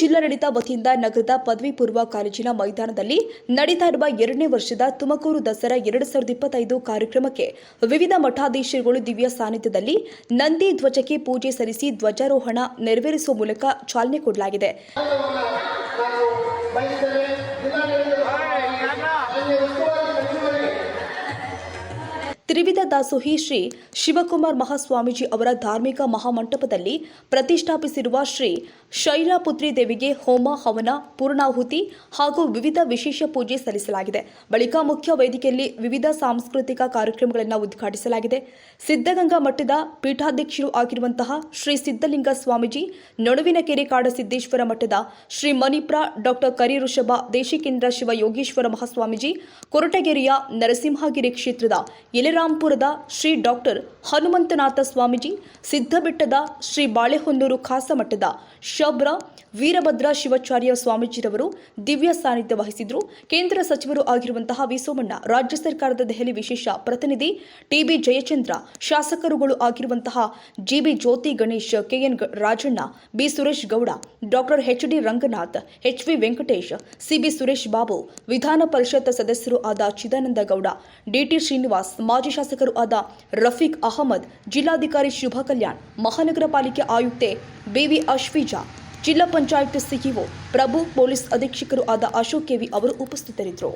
ಜಿಲ್ಲಾಡಳಿತ ವತಿಯಿಂದ ನಗರದ ಪದವಿ ಪೂರ್ವ ಕಾಲೇಜಿನ ಮೈದಾನದಲ್ಲಿ ನಡೀತಾ ಇರುವ ಎರಡನೇ ವರ್ಷದ ತುಮಕೂರು ದಸರಾ ಎರಡು ಸಾವಿರದ ಇಪ್ಪತ್ತೈದು ಕಾರ್ಯಕ್ರಮಕ್ಕೆ ವಿವಿಧ ಮಠಾಧೀಶರುಗಳು ದಿವ್ಯ ಸಾನ್ನಿಧ್ಯದಲ್ಲಿ ನಂದಿ ಧ್ವಜಕ್ಕೆ ಪೂಜೆ ಸಲ್ಲಿಸಿ ಧ್ವಜಾರೋಹಣ ನೆರವೇರಿಸುವ ಮೂಲಕ ಚಾಲನೆ ಕೊಡಲಾಗಿದೆ. ತ್ರಿವಿಧ ದಾಸೋಹಿ ಶ್ರೀ ಶಿವಕುಮಾರ್ ಮಹಾಸ್ವಾಮೀಜಿ ಅವರ ಧಾರ್ಮಿಕ ಮಹಾಮಂಟಪದಲ್ಲಿ ಪ್ರತಿಷ್ಠಾಪಿಸಿರುವ ಶ್ರೀ ಶೈಲಾಪುತ್ರಿ ದೇವಿಗೆ ಹೋಮ, ಹವನ, ಪೂರ್ಣಾಹುತಿ ಹಾಗೂ ವಿವಿಧ ವಿಶೇಷ ಪೂಜೆ ಸಲ್ಲಿಸಲಾಗಿದೆ. ಬಳಿಕ ಮುಖ್ಯ ವೇದಿಕೆಯಲ್ಲಿ ವಿವಿಧ ಸಾಂಸ್ಕೃತಿಕ ಕಾರ್ಯಕ್ರಮಗಳನ್ನು ಉದ್ಘಾಟಿಸಲಾಗಿದೆ. ಸಿದ್ಧಗಂಗಾ ಮಠದ ಪೀಠಾಧ್ಯಕ್ಷರು ಆಗಿರುವಂತಹ ಶ್ರೀ ಸಿದ್ಧಲಿಂಗ ಸ್ವಾಮೀಜಿ, ನಡುವಿನ ಕೆರೆಕಾಡ ಸಿದ್ದೇಶ್ವರ ಮಠದ ಶ್ರೀ ಮಣಿಪ್ರ ಡಾಕ್ಟರ್ ಕರಿಋಷಭ ದೇಶಿಕೇಂದ್ರ ಶಿವ ಯೋಗೇಶ್ವರ ಮಹಾಸ್ವಾಮೀಜಿ, ಕೊರಟಗೆರೆಯ ನರಸಿಂಹಗಿರಿ ಕ್ಷೇತ್ರದ ಯಲರಾಂಪುರದ ಶ್ರೀ ಡಾಕ್ಟರ್ ಹನುಮಂತನಾಥ ಸ್ವಾಮೀಜಿ ಸಿದ್ದಬೆಟ್ಟದ ಶ್ರೀ ಬಾಳೆಹೊನ್ನೂರು ಖಾಸಮಠದ ಶಬ್ರ ವೀರಭದ್ರ ಶಿವಾಚಾರ್ಯ ಸ್ವಾಮೀಜಿರವರು ದಿವ್ಯ ಸಾನ್ನಿಧ್ಯ ವಹಿಸಿದ್ರು. ಕೇಂದ್ರ ಸಚಿವರು ಆಗಿರುವಂತಹ ವಿ ರಾಜ್ಯ ಸರ್ಕಾರದ ದೆಹಲಿ ವಿಶೇಷ ಪ್ರತಿನಿಧಿ ಟಿಬಿ ಜಯಚಂದ್ರ, ಶಾಸಕರುಗಳು ಆಗಿರುವಂತಹ G B Jyothi Ganesh, K N Rajanna, B. Suresh Gowda, doctor H D Ranganath H V Venkatesh, C B Suresh Babu, Vidhana Parishad ಸದಸ್ಯರು ಆದ ಚಿದಾನಂದ ಗೌಡ, ಡಿಟಿ ಶ್ರೀನಿವಾಸ್, ಮಾಜಿ ಶಾಸಕರು ಆದ ರಫೀಕ್ ಅಹಮದ್ ಜಿಲ್ಲಾಧಿಕಾರಿ ಶುಭ ಕಲ್ಯಾಣ್ ಮಹಾನಗರ ಪಾಲಿಕೆ ಆಯುಕ್ತೆ ಬಿವಿ ಅಶ್ವಿಜಾ ಜಿಲ್ಲಾ ಪಂಚಾಯತ್ ಸಿಇಒ ಪ್ರಭು ಪೊಲೀಸ್ ಅಧೀಕ್ಷಕರು ಆದ ಅಶೋಕ್ ಕೆವಿ ಅವರು ಉಪಸ್ಥಿತರಿದ್ದರು